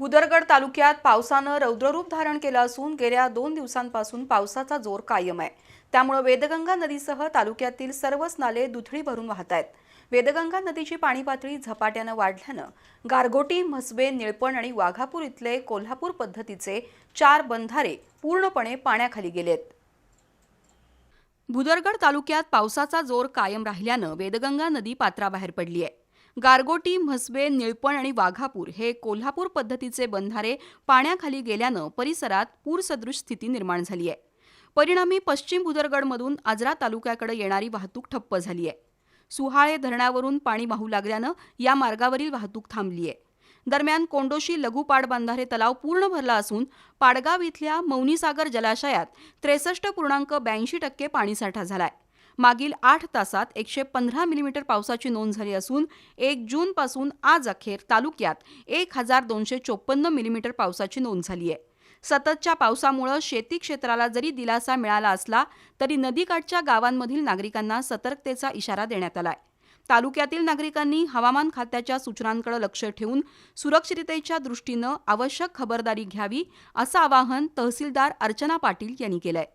भुदरगड तालुक्यात पावसानं रौद्ररूप धारण केलं असून गेल्या दोन दिवसांपासून पावसाचा जोर कायम आहे. त्यामुळे वेदगंगा नदीसह तालुक्यातील सर्वच नाले दुथडी भरून वाहत आहेत. वेदगंगा नदीची पाणी पातळी झपाट्यानं वाढल्यानं गारगोटी म्हसबे निळपण आणि वाघापूर इथले कोल्हापूर पद्धतीचे चार बंधारे पूर्णपणे पाण्याखाली गेलेत भुदरगड तालुक्यात पावसाचा जोर कायम राहिल्यानं वेदगंगा नदी पात्राबाहेर पडली आहे. गारगोटी म्हसबे निळपण आणि वाघापूर हे कोल्हापूर पद्धतीचे बंधारे पाण्याखाली गेल्यानं परिसरात पूरसदृश स्थिती निर्माण झाली आहे. परिणामी पश्चिम भुदरगडमधून आजरा तालुक्याकडे येणारी वाहतूक ठप्प झाली आहे. सुहाळे धरणावरून पाणी वाहू लागल्यानं या मार्गावरील वाहतूक थांबली आहे. दरम्यान कोंडोशी लघु पाटबंधारे तलाव पूर्ण भरला असून पाडगाव इथल्या मौनीसागर जलाशयात त्रेसष्ट पूर्णांक ब्याऐंशी टक्के पाणीसाठा झालाय. मागील आठ तासात एकशे पंधरा मिलीमीटर पावसाची नोंद झाली असून एक जूनपासून आज अखेर तालुक्यात एक हजार दोनशे चोपन्न मिलीमीटर पावसाची नोंद झाली आहे. सततच्या पावसामुळं शेती क्षेत्राला जरी दिलासा मिळाला असला तरी नदीकाठच्या गावांमधील नागरिकांना सतर्कतेचा इशारा देण्यात आलाय. तालुक्यातील नागरिकांनी हवामान खात्याच्या सूचनांकडे लक्ष ठेवून सुरक्षिततेच्या दृष्टीनं आवश्यक खबरदारी घ्यावी असं आवाहन तहसीलदार अर्चना पाटील यांनी केलंय.